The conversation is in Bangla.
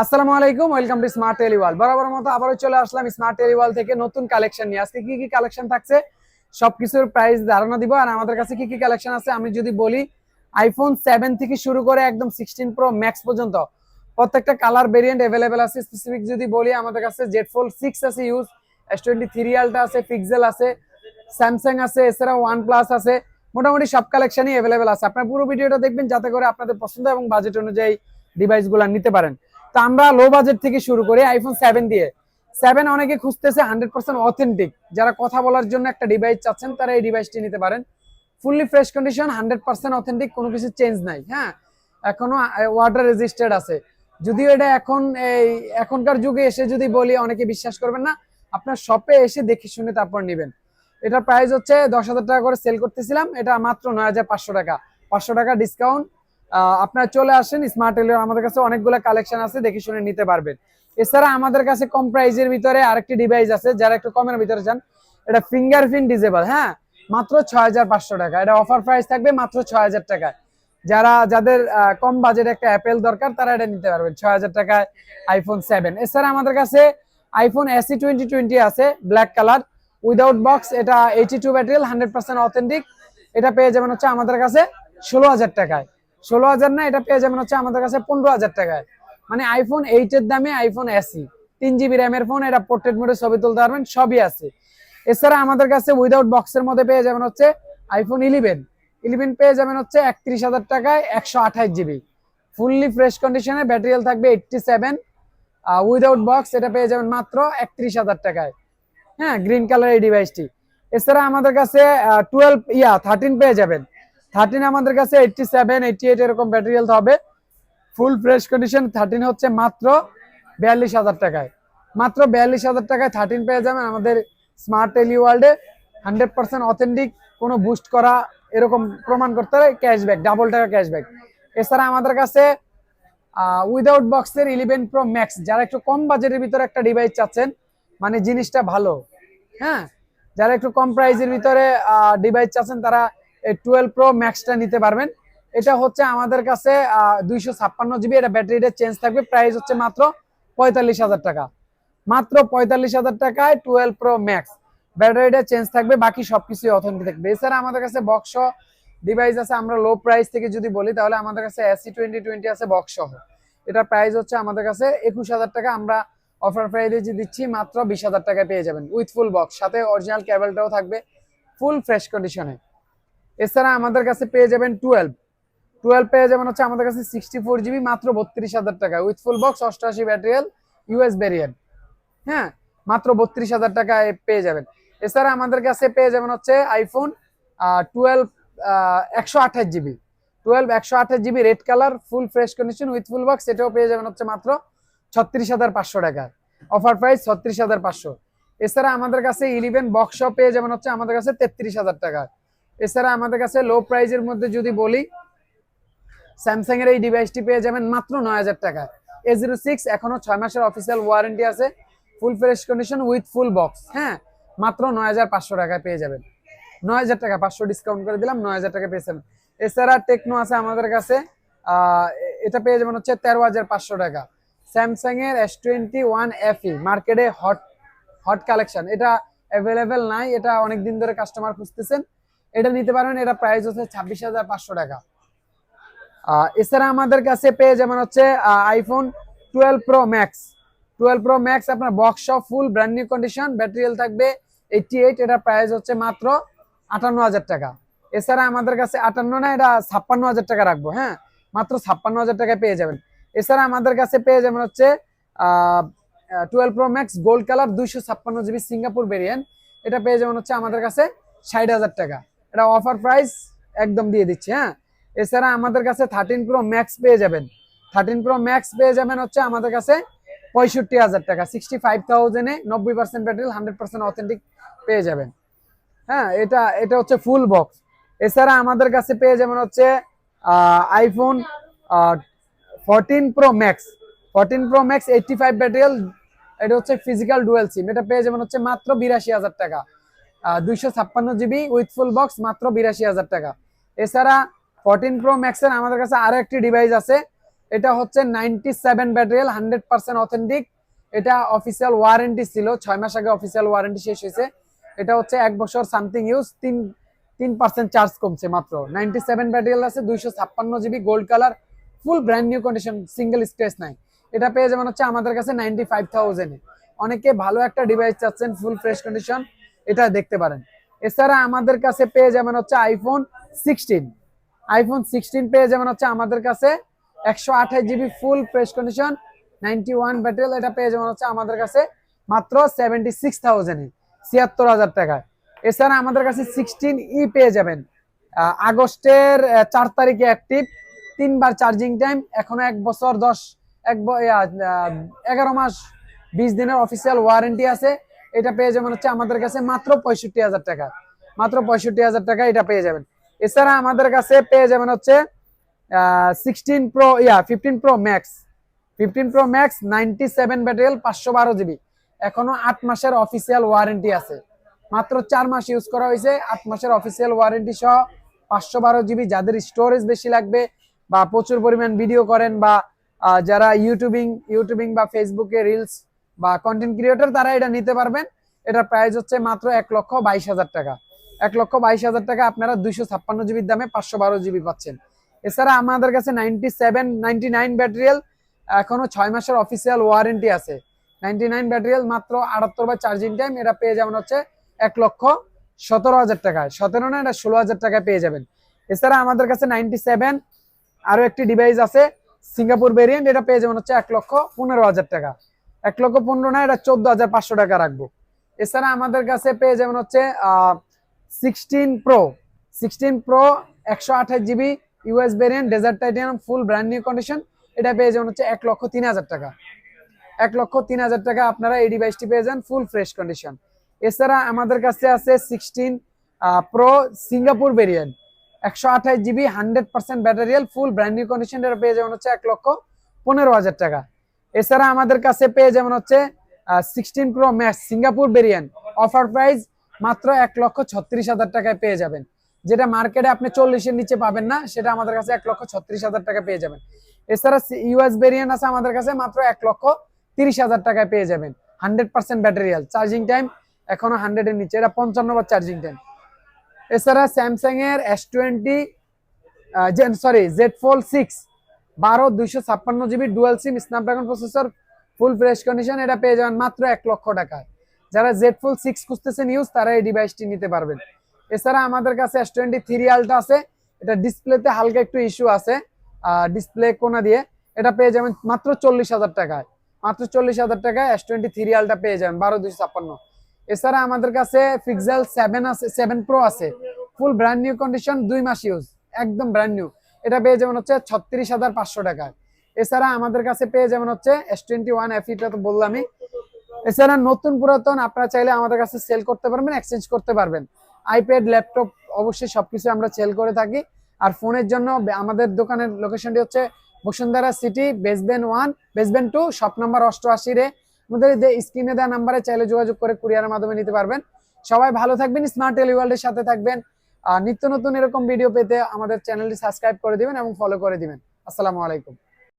আসসালামু আলাইকুম, ওয়েলকাম টু স্মার্ট টেলিওয়াল বরাবর মতো আবারও চলে আসলাম স্মার্ট টেলিওয়াল থেকে নতুন কালেকশন নিয়ে। আজকে কি কি কালেকশন থাকছে সবকিছুর প্রাইস ধারণা দিব। আর আমাদের কাছে কি কি কালেকশন আছে আমি যদি বলি আইফোন সেভেন থেকে শুরু করে একদম সিক্সটিন প্রো ম্যাক্স পর্যন্ত প্রত্যেকটা কালার ভেরিয়েন্ট অ্যাভেলেবেল আছে। স্পেসিফিক যদি বলি, আমাদের কাছে জেড ফোল সিক্স আছে used S twenty three Ultra আছে পিক্সেল আছে স্যামসাং আছে এছাড়া ওয়ান প্লাস আছে। মোটামুটি সব কালেকশনই অ্যাভেলেবেল আছে। আপনার পুরো ভিডিওটা দেখবেন যাতে করে আপনাদের পছন্দ এবং বাজেট অনুযায়ী ডিভাইসগুলো নিতে পারেন। তো আমরা লো বাজেট থেকে শুরু করি আইফোন সেভেন দিয়ে। সেভেন অনেকে খুঁজতেছে হান্ড্রেড পার্সেন্ট অথেন্টিক যারা কথা বলার জন্য একটা ডিভাইস চাচ্ছেন, তারা এই ডিভাইসটি নিতে পারেন। Fully fresh condition hundred percent authentic কোনো কিছু চেঞ্জ নাই হ্যাঁ? এখনও ওয়াটার রেজিস্টার্ড আছে। যদিও এটা এখন এই, এখনকার যুগে এসে যদি বলি, অনেকে বিশ্বাস করবেন না। আপনার শপে এসে দেখে শুনে তারপর নেবেন। এটার প্রাইস হচ্ছে দশ হাজার টাকা করে সেল করতেছিলাম। এটা মাত্র নয় হাজার পাঁচশো টাকা। পাঁচশো টাকা ডিসকাউন্ট আপনারা চলে আসেন স্মার্ট টেলিও আমাদের কাছে অনেকগুলো কালেকশন আছে, দেখে শুনে নিতে পারবেন। এছাড়া আমাদের কাছে কম প্রাইজের ভিতরে আরেকটি ডিভাইস আছে, যারা একটু কমের ভিতরে চান এটা ফিঙ্গারপ্রিন্ট ডিজেবল হ্যাঁ? মাত্র ছয় হাজার পাঁচশো টাকা। এটা অফার প্রাইস থাকবে মাত্র ছয় হাজার টাকায়। যারা, যাদের কম বাজেট একটা অ্যাপেল দরকার, তারা এটা নিতে পারবেন ছয় হাজার টাকায় আইফোন সেভেন এছাড়া আমাদের কাছে আইফোন এসি টোয়েন্টি টোয়েন্টি আছে ব্ল্যাক কালার উইদাউট বক্স এটা এইটি টু ব্যাটারিয়াল হান্ড্রেড পার্সেন্ট অথেন্টিক এটা পেয়ে যাবেন হচ্ছে আমাদের কাছে ষোলো হাজার টাকায়। ষোলো হাজার না, এটা পেয়ে যাবেন হচ্ছে আমাদের কাছে পনেরো হাজার টাকায়। মানে আইফোন এইট এর দামে আইফোন এসি তিন জিবি র্যামের ফোন এটা পোর্ট্রেট মোডে ছবি তুলতে পারবেন, সবই আছে। এছাড়া আমাদের কাছে উইদাউট বক্সের মধ্যে পেয়ে যাবেন হচ্ছে আইফোন ইলেভেন ইলেভেন পেয়ে যাবেন হচ্ছে একত্রিশ হাজার টাকায় একশো আঠাশ জিবি ফুললি ফ্রেশ কন্ডিশনে ব্যাটারিয়াল থাকবে এইটটি সেভেন উইদাউট বক্স এটা পেয়ে যাবেন মাত্র একত্রিশ হাজার টাকায়। হ্যাঁ গ্রিন কালার এই ডিভাইসটি এছাড়া আমাদের কাছে টুয়েলভ ইয়া থার্টিন পেয়ে যাবেন। থার্টিন আমাদের কাছে এইটটি সেভেন এইটটি এইট এরকম ব্যাটারিয়াল হবে। ফুল ফ্রেশ কন্ডিশন থার্টিন হচ্ছে মাত্র বিয়াল্লিশ হাজার টাকায়। মাত্র বিয়াল্লিশ হাজার টাকায় থার্টিন পেয়ে যাবেন আমাদের স্মার্ট টেলি ওয়ার্ল্ডে হান্ড্রেড পার্সেন্ট অথেন্টিক কোনো বুস্ট করা, এরকম প্রমাণ করতে হবে ক্যাশব্যাক ডাবল টাকা ক্যাশব্যাক এছাড়া আমাদের কাছে উইদাউট বক্সের ইলেভেন প্রো ম্যাক্স যারা একটু কম বাজেটের ভিতরে একটা ডিভাইস চাচ্ছেন মানে জিনিসটা ভালো। হ্যাঁ? যারা একটু কম প্রাইসের ভিতরে ডিভাইস চাচ্ছেন, তারা টুয়েলভ প্রো ম্যাক্সটা নিতে পারবেন। এটা হচ্ছে আমাদের কাছে দুইশো ছাপ্পান্ন জিবি। এটা ব্যাটারিটা চেঞ্জ থাকবে। প্রাইস হচ্ছে মাত্র পঁয়তাল্লিশ হাজার টাকা। মাত্র পঁয়তাল্লিশ হাজার টাকায় টুয়েলভ প্রো ম্যাক্স ব্যাটারিটা চেঞ্জ থাকবে, বাকি সবকিছু অথেন্টিক থাকবে এছাড়া আমাদের কাছে বক্স ডিভাইস আছে। আমরা লো প্রাইস থেকে যদি বলি, তাহলে আমাদের কাছে এসি টোয়েন্টি টোয়েন্টি আছে বক্স সহ। এটার প্রাইস হচ্ছে আমাদের কাছে একুশ হাজার টাকা। আমরা অফার প্রাইসে যে দিচ্ছি মাত্র বিশ হাজার টাকায় পেয়ে যাবেন। উইথ ফুল বক্স সাথে অরিজিনাল ক্যাবেলটাও থাকবে। ফুল ফ্রেশ কন্ডিশনে এছাড়া আমাদের কাছে পেয়ে যাবেন টুয়েলভ টুয়েলভ পেয়ে যাবেন হচ্ছে আমাদের কাছে সিক্সটি ফোর জিবি মাত্র বত্রিশ হাজার টাকা। উইথ ফুল বক্স অষ্টআশি ব্যাটারিয়াল ইউএস ভেরিয়েন্ট হ্যাঁ মাত্র বত্রিশ হাজার টাকায় পেয়ে যাবেন। এছাড়া আমাদের কাছে পেয়ে যাবেন হচ্ছে আইফোন টুয়েলভ একশো আঠাশ জিবি টুয়েলভ একশো আঠাশ GB red colour full fresh condition with full box এটাও পেয়ে যাবেন হচ্ছে মাত্র ছত্রিশ হাজার পাঁচশো টাকা। অফার প্রাইস ছত্রিশ হাজার পাঁচশো। এছাড়া আমাদের কাছে ইলেভেন বক্স পেয়ে যাবেন হচ্ছে আমাদের কাছে তেত্রিশ হাজার টাকা। এছাড়া আমাদের কাছে লো প্রাইজের মধ্যে যদি বলি স্যামসাং এর এই ডিভাইসটি পেয়ে যাবেন মাত্র নয় হাজার টাকা এ জিরো সিক্স এখনও ছয় মাসের অফিসিয়াল ওয়ারেন্টি আছে full fresh condition with full box হ্যাঁ? মাত্র নয় হাজার পাঁচশো টাকায় পেয়ে যাবেন। নয় হাজার টাকা, পাঁচশো ডিসকাউন্ট করে দিলাম, নয় হাজার টাকা পেয়ে যাবেন। এছাড়া টেকনো আছে আমাদের কাছে এটা পেয়ে যাবেন হচ্ছে তেরো হাজার পাঁচশো টাকা। স্যামসাং এর এস টোয়েন্টি ওয়ান এফই মার্কেটে হট হট কালেকশন এটা অ্যাভেলেবেল নাই, এটা অনেক দিন ধরে কাস্টমার খুঁজতেছেন। এটা নিতে পারবেন এটা প্রাইস হচ্ছে ছাব্বিশ হাজার পাঁচশো টাকা। এছাড়া আমাদের কাছে পেয়ে যাবেন হচ্ছে iPhone twelve pro max twelve pro max আপনার box full brand new condition battery health থাকবে এইটটি এইট এটার প্রাইস হচ্ছে মাত্র আটান্ন হাজার টাকা। এছাড়া আমাদের কাছে আটান্ন না, এটা ছাপ্পান্ন হাজার টাকা রাখব হ্যাঁ? মাত্র ছাপ্পান্ন হাজার টাকায় পেয়ে যাবেন। এছাড়া আমাদের কাছে পেয়ে যাবেন হচ্ছে twelve pro max gold colour দুইশো ছাপ্পান্ন জিবি সিঙ্গাপুর ভেরিয়েন্ট এটা পেয়ে যাবেন হচ্ছে আমাদের কাছে ষাট হাজার টাকা। এটা অফার প্রাইস একদম দিয়ে দিচ্ছি হ্যাঁ? এছাড়া আমাদের কাছে থার্টিন প্রো ম্যাক্স পেয়ে যাবেন। থার্টিন প্রো ম্যাক্স পেয়ে যাবেন হচ্ছে আমাদের কাছে পঁয়ষট্টি হাজার টাকা সিক্সটি ফাইভ থাউজেন্ডে নব্বই percent battery hundred percent authentic পেয়ে যাবেন। হ্যাঁ এটা এটা হচ্ছে ফুল বক্স এছাড়া আমাদের কাছে পেয়ে যাবেন হচ্ছে iPhone fourteen pro max fourteen pro max eighty five battery health এটা হচ্ছে ফিজিক্যাল ডুয়েল সিম এটা পেয়ে যাবেন হচ্ছে মাত্র বিরাশি হাজার টাকা। দুইশো ছাপ্পান্ন জিবি উইথ ফুল বক্স মাত্র বিরাশি হাজার টাকা। এছাড়া ফোরটিন প্রো ম্যাক্সের আমাদের কাছে আরও একটি ডিভাইস আছে। এটা হচ্ছে ninety seven battery health hundred percent authentic এটা অফিসিয়াল ওয়ারেন্টি ছিল, ছয় মাস আগে অফিসিয়াল ওয়ারেন্টি শেষ হয়েছে। এটা হচ্ছে এক বছর সামথিং ইউজ তিন তিন পার্সেন্ট চার্জ কমছে মাত্র। নাইনটি সেভেন ব্যাটারিয়াল আছে, দুইশো ছাপ্পান্ন GB gold colour full brand new condition single scratch নাই। এটা পেয়ে যাবেন হচ্ছে আমাদের কাছে নাইনটি ফাইভ থাউজেন্ডে অনেকে ভালো একটা ডিভাইস চাচ্ছেন ফুল ফ্রেশ কন্ডিশন এটা দেখতে পারেন। এছাড়া আমাদের কাছে পেয়ে যাবেন হচ্ছে আইফোন সিক্সটিন আইফোন সিক্সটিন পেয়ে যাবেন হচ্ছে আমাদের কাছে একশো আঠাশ GB full fresh condition ninety one battery health এটা পেয়ে যাবেন হচ্ছে আমাদের কাছে মাত্র সেভেন্টি সিক্স থাউজেন্ডে ছিয়াত্তর হাজার টাকায়। এছাড়া আমাদের কাছে সিক্সটিন ই পেয়ে যাবেন। আগস্টের চার তারিখে অ্যাক্টিভ তিনবার চার্জিং টাইম এখনও এক বছর দশ, এক এগারো মাস, বিশ দিনের অফিসিয়াল ওয়ারেন্টি আছে। এটা পেয়ে যাবেন হচ্ছে আমাদের কাছে মাত্র পঁয়ষট্টি হাজার টাকা। মাত্র পঁয়ষট্টি হাজার টাকা এটা পেয়ে যাবেন। এছাড়া আমাদের কাছে পেয়ে যাবেন হচ্ছে সিক্সটিন প্রো ইয়া fifteen pro max fifteen pro max ninety seven battery health পাঁচশো বারো জিবি এখনও আট মাসের অফিসিয়াল ওয়ারেন্টি আছে। মাত্র চার মাস ইউজ করা হয়েছে, আট মাসের অফিসিয়াল ওয়ারেন্টি সহ পাঁচশো বারো জিবি যাদের স্টোরেজ বেশি লাগবে বা প্রচুর পরিমাণ ভিডিও করেন বা যারা ইউটিউবিং ইউটিউবিং বা ফেসবুকে রিলস বা কন্টেন্ট ক্রিয়েটর তারা এটা নিতে পারবেন। এটার প্রাইস হচ্ছে মাত্র এক লক্ষ বাইশ হাজার টাকা। এক লক্ষ বাইশ হাজার টাকা আপনারা দুইশো ছাপ্পান্ন জিবির দামে পাঁচশো বারো জিবি পাচ্ছেন। এছাড়া আমাদের কাছে ninety seven ninety nine battery health এখনও ছয় মাসের অফিসিয়াল ওয়ারেন্টি আছে। নাইনটি নাইন ব্যাটারিয়াল মাত্র আটাত্তর বা চার্জিং টাইম এটা পেয়ে যাবেন হচ্ছে এক লক্ষ সতেরো হাজার টাকায়। সতেরো না, এটা ষোলো হাজার টাকায় পেয়ে যাবেন। এছাড়া আমাদের কাছে নাইনটি সেভেন আরও একটি ডিভাইস আছে সিঙ্গাপুর ভেরিয়েন্ট এটা পেয়ে যাবেন হচ্ছে এক লক্ষ পনেরো হাজার টাকা। এক লক্ষ পনেরো না, এটা চোদ্দ হাজার পাঁচশো টাকা রাখব। এছাড়া আমাদের কাছে পেয়ে যাবেন হচ্ছে সিক্সটিন প্রো সিক্সটিন প্রো একশো আঠাশ GB US variant desert titanium full brand new condition এটা পেয়ে যাবেন হচ্ছে এক লক্ষ তিন হাজার টাকা। এক লক্ষ তিন হাজার টাকা আপনারা এই ডিভাইসটি পেয়ে যান ফুল ফ্রেশ কন্ডিশন এছাড়া আমাদের কাছে আছে সিক্সটিন প্রো সিঙ্গাপুর ভেরিয়েন্ট একশো আঠাশ GB hundred percent battery health full brand new condition এটা পেয়ে যাবেন হচ্ছে এক লক্ষ পনেরো হাজার টাকা। এছাড়া আমাদের কাছে পেয়ে যেমন হচ্ছে sixteen pro max Singapore variant offer price মাত্র এক লক্ষ ছত্রিশ হাজার টাকায় পেয়ে যাবেন। যেটা মার্কেটে আপনি চল্লিশের নিচে পাবেন না, সেটা আমাদের কাছে এক লক্ষ ছত্রিশ হাজার টাকা পেয়ে যাবেন। এছাড়া ইউএস ভেরিয়েন্ট আছে আমাদের কাছে, মাত্র এক লক্ষ তিরিশ হাজার টাকায় পেয়ে যাবেন। হান্ড্রেড পার্সেন্ট ব্যাটারিয়াল চার্জিং টাইম এখনও হান্ড্রেড এর নিচে, এটা পঞ্চান্ন বার চার্জিং টাইম এছাড়া স্যামসাং এর S twenty sorry Z Fold six বারো দুইশো ছাপ্পান্ন GB dual SIM Snapdragon processor full fresh condition এটা পেয়ে যাবেন মাত্র এক লক্ষ টাকায়। যারা জেড ফোল সিক্স খুঁজতেছেন ইউজ তারা এই ডিভাইসটি নিতে পারবেন। এছাড়া আমাদের কাছে এস টোয়েন্টি থ্রি আলটা আছে। এটা ডিসপ্লেতে হালকা একটু ইস্যু আছে ডিসপ্লে কোনা দিয়ে। এটা পেয়ে যাবেন মাত্র চল্লিশ হাজার টাকায়। মাত্র চল্লিশ হাজার টাকায় এস টোয়েন্টি থ্রি আলটা পেয়ে যাবেন বারো দুইশো ছাপ্পান্ন। এছাড়া আমাদের কাছে পিক্সেল সেভেন আছে সেভেন প্রো আছে। ফুল ব্র্যান্ড নিউ কন্ডিশন দুই মাস ইউজ একদম ব্র্যান্ড নিউ এটা পেয়ে যাবেন হচ্ছে ছত্রিশ হাজার পাঁচশো টাকায় এছাড়া আমাদের কাছে পেয়ে যাবেন হচ্ছে এস টোয়েন্টি ওয়ান এফ এটা তো বললামই। এছাড়া নতুন পুরাতন আপনারা চাইলে আমাদের কাছে সেল করতে পারবেন এক্সচেঞ্জ করতে পারবেন। আইপ্যাড ল্যাপটপ অবশ্যই সবকিছু আমরা সেল করে থাকি। আর ফোনের জন্য আমাদের দোকানের লোকেশনটি হচ্ছে Bashundhara city basement one basement two shop number অষ্টআশি রে। আমাদের স্ক্রিনে দেওয়া নাম্বারে চাইলে যোগাযোগ করে কুরিয়ারের মাধ্যমে নিতে পারবেন। সবাই ভালো থাকবেন স্মার্ট টেলিওয়ার্ল্ডের সাথে থাকবেন। আর নিত্য নতুন এরকম ভিডিও পেতে আমাদের চ্যানেলটি সাবস্ক্রাইব করে দিবেন এবং ফলো করে দিবেন। আসসালামু আলাইকুম।